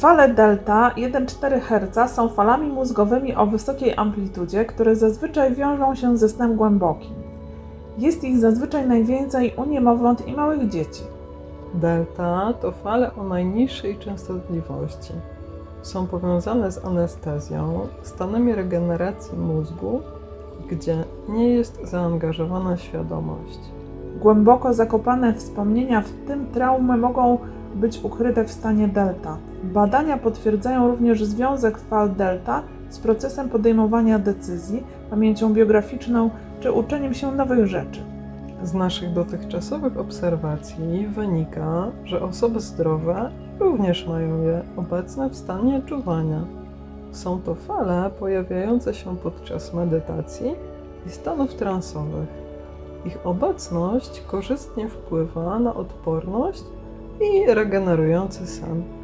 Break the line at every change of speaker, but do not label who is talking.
Fale delta 1,4 Hz są falami mózgowymi o wysokiej amplitudzie, które zazwyczaj wiążą się ze snem głębokim. Jest ich zazwyczaj najwięcej u niemowląt i małych dzieci.
Delta to fale o najniższej częstotliwości. Są powiązane z anestezją, stanami regeneracji mózgu, gdzie nie jest zaangażowana świadomość.
Głęboko zakopane wspomnienia, w tym traumy, mogą być ukryte w stanie delta. Badania potwierdzają również związek fal delta z procesem podejmowania decyzji, pamięcią biograficzną czy uczeniem się nowych rzeczy.
Z naszych dotychczasowych obserwacji wynika, że osoby zdrowe również mają je obecne w stanie czuwania. Są to fale pojawiające się podczas medytacji i stanów transowych. Ich obecność korzystnie wpływa na odporność i regenerujący sen.